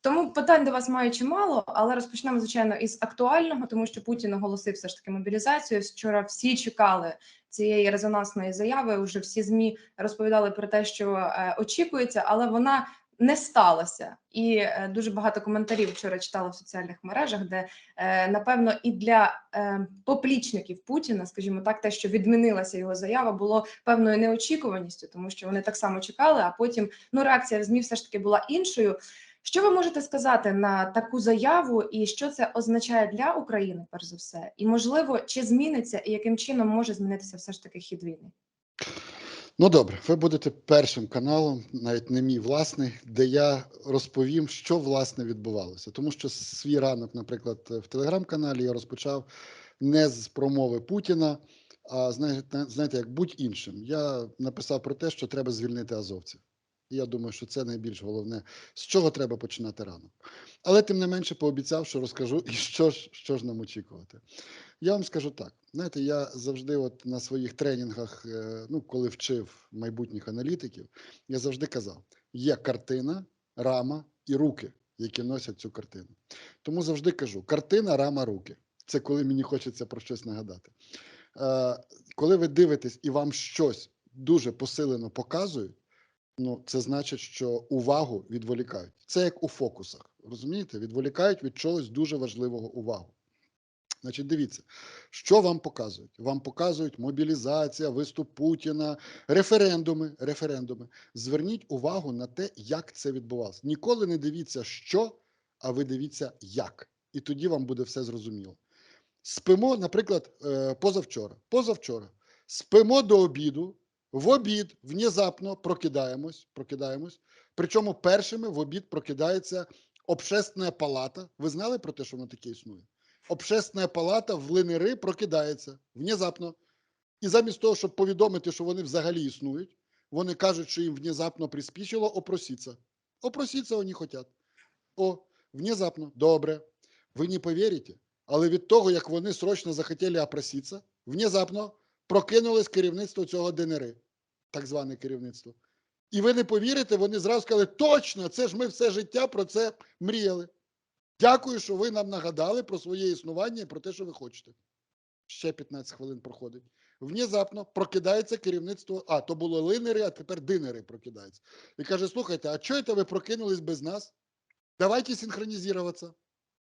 Тому питань до вас маю чимало, але розпочнемо звичайно із актуального, тому що Путін оголосив все ж таки мобілізацію. Вчора всі чекали цієї резонансної заяви. Уже всі змі розповідали про те, що е, очікується, але вона не сталося. І е, дуже багато коментарів вчора читала в соціальних мережах, де е, напевно і для е, поплічників Путіна, скажімо так, те, що відмінилася його заява, було певною неочікуваністю, тому що вони так само чекали. А потім ну реакція в змі все ж таки була іншою. Що ви можете сказати на таку заяву, і що це означає для України, перш за все, і можливо, чи зміниться, і яким чином може змінитися все ж таки хід війни? Ну добре, ви будете першим каналом, навіть не мій власний, де я розповім, що власне відбувалося. Тому що свій ранок, наприклад, в телеграм-каналі я розпочав не з промови Путіна, а знаєте, як будь іншим. Я написав про те, що треба звільнити азовців. Я думаю, що це найбільш головне, з чого треба починати ранок. Але тим не менше пообіцяв, що розкажу, і що ж, що ж нам очікувати. Я вам скажу так: знаєте, я завжди, от на своїх тренінгах, е, ну коли вчив майбутніх аналітиків, я завжди казав: є картина, рама і руки, які носять цю картину. Тому завжди кажу: картина, рама, руки. Це коли мені хочеться про щось нагадати. Е, Коли ви дивитесь і вам щось дуже посилено показують. Ну, це значить, що увагу відволікають. Це як у фокусах. Розумієте? Відволікають від чогось дуже важливого увагу. Значить, дивіться, що вам показують? Вам показують мобілізація, виступ Путіна, референдуми. референдуми. Зверніть увагу на те, як це відбувалося. Ніколи не дивіться, що, а ви дивіться, як. І тоді вам буде все зрозуміло. Спимо, наприклад, е, позавчора. Позавчора. Спимо до обіду. В обід внезапно прокидаємось, прокидаємось. Причому першими в обід прокидається общественна палата. Ви знали про те, що воно таке існує? Общественна палата в линери прокидається внезапно. І замість того, щоб повідомити, що вони взагалі існують, вони кажуть, що їм внезапно приспічило опросіться. Опросіться вони хочуть. О, внезапно, добре. Ви не повірите, але від того, як вони срочно захотіли опроситися, внезапно прокинулось керівництво цього ДНР, так зване керівництво. І ви не повірите, вони зразу сказали, точно, це ж ми все життя про це мріяли. Дякую, що ви нам нагадали про своє існування і про те, що ви хочете. Ще 15 хвилин проходить. Внезапно прокидається керівництво. А, то було линери, а тепер динери прокидаються. І каже: слухайте, а чого це ви прокинулись без нас? Давайте синхронізуватися.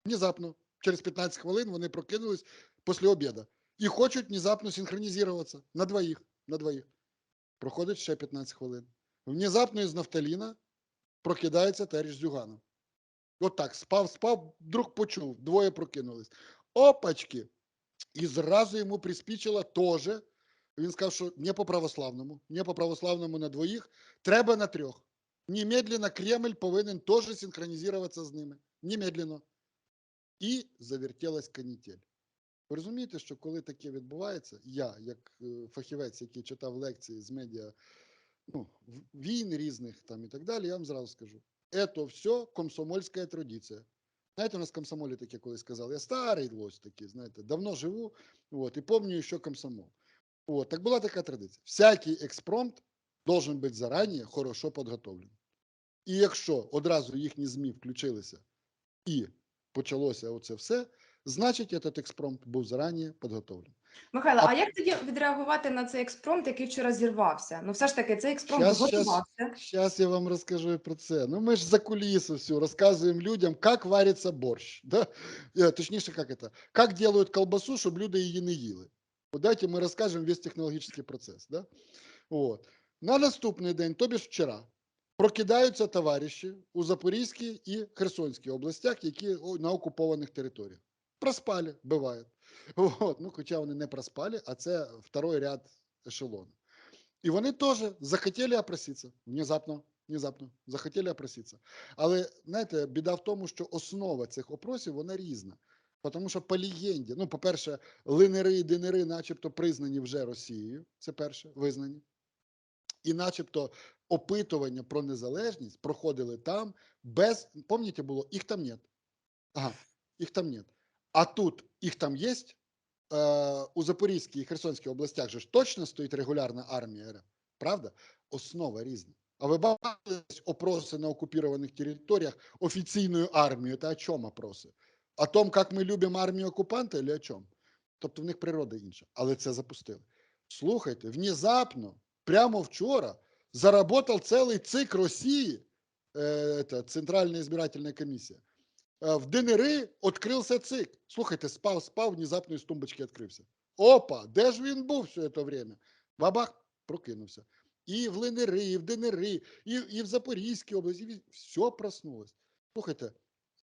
Внезапно, через 15 хвилин вони прокинулись після обіду. І хочуть внезапно синхронізуватися на двоїх. На двоїх. Проходить ще 15 хвилин. Внезапно із Нафталіна прокидається Теріш Зюганов. От так, спав, спав, вдруг почув, двоє прокинулись. Опачки! І зразу йому приспічило теж. Він сказав, що не по православному, не по православному на двоїх, треба на трьох. Немедленно Кремль повинен теж синхронізуватися з ними. Немедленно. І завертілась канітель. Ви розумієте, що коли таке відбувається, я, як е, фахівець, який читав лекції з медіа ну, війн різних там і так далі, я вам зразу скажу. Это все комсомольська традиція. Знаєте, у нас комсомолі таке колись сказали. Я старий лось такий, знаєте, давно живу, от, і пам'ятаю, що комсомол. От, так була така традиція. Всякий експромт должен бути зарані хорошо підготовлений. І якщо одразу їхні ЗМІ включилися і почалося оце все, значить, этот експромт був зарані підготовлений. Михайло, А- а як тоді відреагувати на цей експромт, який вчора зірвався? Ну, все ж таки, цей експромт Щас, щас. готувався. Сейчас я вам расскажу и про це. Ну, ми ж за кулису все рассказываем людям, как варится борщ. Да? Э, Точніше, как это? Как делают колбасу, щоб люди її не їли. От давайте ми розкажемо весь технологічний процес. Да? От. На наступний день, тобі ж вчора, прокидаються товариші у Запорізькій і Херсонській областях, які о, на окупованих територіях. Проспали, буває. От. Ну, хоча вони не проспали, а це второй ряд ешелону. І вони теж захотіли опроситися. Внезапно, внезапно захотіли опроситися. Але знаєте, біда в тому, що основа цих опросів вона різна. Тому що по легенді, ну, по-перше, линери і динери, начебто, признані вже Росією. Це перше, визнані. І начебто опитування про незалежність проходили там без. Пам'ятаєте, було, їх там нет. Ага, їх там нет. А тут їх там є. Е, у Запорізькій і Херсонській областях же ж точно стоїть регулярна армія РФ, правда? Основа різна. А ви бачили опроси на окупованих територіях офіційною армією? Це о чому опроси? О том, як ми любимо армію окупанта, чи о чому? Тобто в них природа інша, але це запустили. Слухайте, внезапно, прямо вчора, заработав цілий цик Росії, е, это, Центральна избирательная комісія. Е, В ДНР відкрився цик. Слухайте, спав, спав, внезапно із тумбочки відкрився. Опа, де ж він був все це время? Бабах, прокинувся. І в ЛНР, і в ДНР, і, і в Запорізькій області, все проснулось. Слухайте,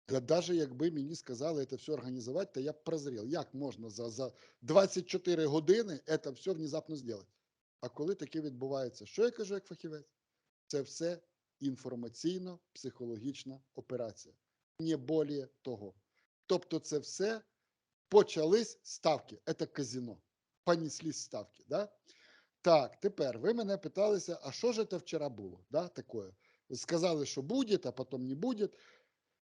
да даже якби мені сказали це все організувати, то я б прозрів. Як можна за, за 24 години це все внезапно зробити? А коли таке відбувається, що я кажу як фахівець? Це все інформаційно-психологічна операція. Не більше того. Тобто це все почались ставки. Це казино. Понеслись ставки. Да? Так, тепер ви мене питалися, а що ж це вчора було? Да, такое? Сказали, що буде, а потім не буде.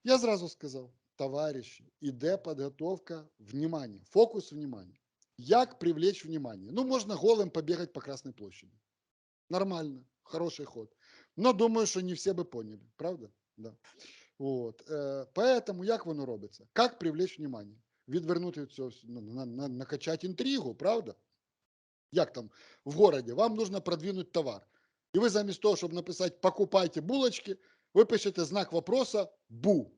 Я зразу сказав, товариші, іде підготовка внимання, фокус внимання. Як привлечь внимание? Ну, можна голим побігати по Красній площади. Нормально, хороший ход. Но думаю, що не всі би поняли, правда? Да. От. Е, поэтому як воно робиться? Як привлечь внимание? Відвернути від цього, ну, на, на, накачати інтригу, правда? Як там в городі? Вам нужно продвинуть товар. І ви замість того, щоб написати «покупайте булочки», ви пишете знак вопроса «бу».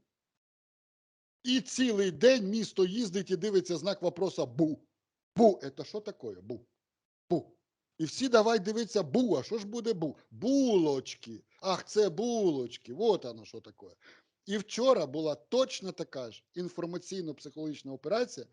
І цілий день місто їздить і дивиться знак вопроса «бу». Бу, це що таке? Бу. Бу. І всі давай дивитися бу, а що ж буде бу? Булочки. Ах, це булочки. Вот оно що таке. І вчора була точно така ж інформаційно-психологічна операція